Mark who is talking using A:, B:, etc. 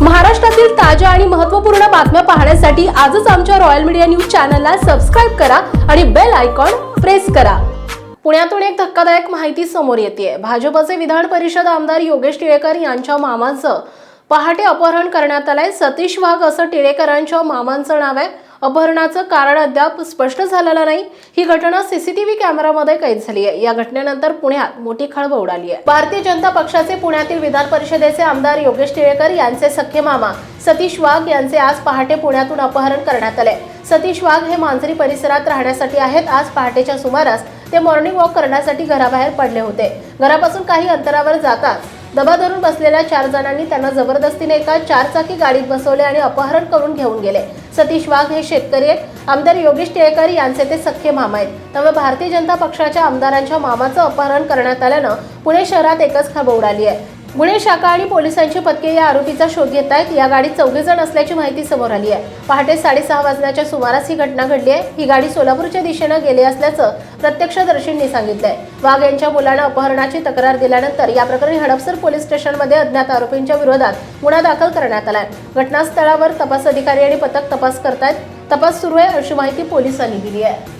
A: महाराष्ट्रातील ताज्या आणि महत्त्वपूर्ण बातम्या पाहण्यासाठी आजच आमच्या रॉयल मीडिया न्यूज चॅनलला सबस्क्राईब करा आणि बेल आयकॉन प्रेस करा. पुण्यातून एक धक्कादायक माहिती समोर येते भाजपचे विधान परिषद आमदार योगेश टिळेकर यांच्या मामाचं पहाटे अपहरण करण्यात आलंय. सतीश वाघ असं टिळेकरांच्या मामांचं नाव आहे. अपहरणाचं कारण अद्याप स्पष्ट झालेलं नाही. ही घटना सीसीटीव्ही कॅमेरामध्ये कैद झाली आहे. या घटनेनंतर पुण्यात मोठी खळबळ उडाली आहे. भारतीय जनता पक्षाचे पुण्यातील विधान परिषदेचे आमदार योगेश टिळेकर यांचे सख्खे मामा सतीश वाघ यांचे आज पहाटे पुण्यातून अपहरण करण्यात आले. सतीश वाघ हे मांजरी परिसरात राहण्यासाठी आहेत. आज पहाटेच्या सुमारास ते मॉर्निंग वॉक करण्यासाठी घराबाहेर पडले होते. घरापासून काही अंतरावर जाताच दबा धरून बसलेल्या चार जणांनी त्यांना जबरदस्तीने एका चारचाकी गाडीत बसवले आणि अपहरण करून घेऊन गेले. सतीश वाघ हे शेतकरी आहेत. आमदार योगेश टिळेकर यांचे ते सख्खे मामा आहेत. त्यामुळे भारतीय जनता पक्षाच्या आमदारांच्या मामाचं अपहरण करण्यात आल्यानं पुणे शहरात एकच खळबळ उडाली आहे. गुन्हे शाखा आणि पोलिसांची पथके या आरोपीचा शोध घेत आहेत. या गाडीत चौघे जण असल्याची माहिती समोर आली आहे. पहाटे साडेसहा वाजण्याच्या सुमारास ही घटना घडली आहे. ही गाडी सोलापूरच्या दिशेनं गेली असल्याचं प्रत्यक्षदर्शींनी सांगितलंय. वाघ यांच्या मुलानं अपहरणाची तक्रार दिल्यानंतर या प्रकरणी हडपसर पोलीस स्टेशनमध्ये अज्ञात आरोपींच्या विरोधात गुन्हा दाखल करण्यात आलाय. घटनास्थळावर तपास अधिकारी आणि पथक तपास करतायत. तपास सुरू आहे अशी माहिती पोलिसांनी दिली आहे.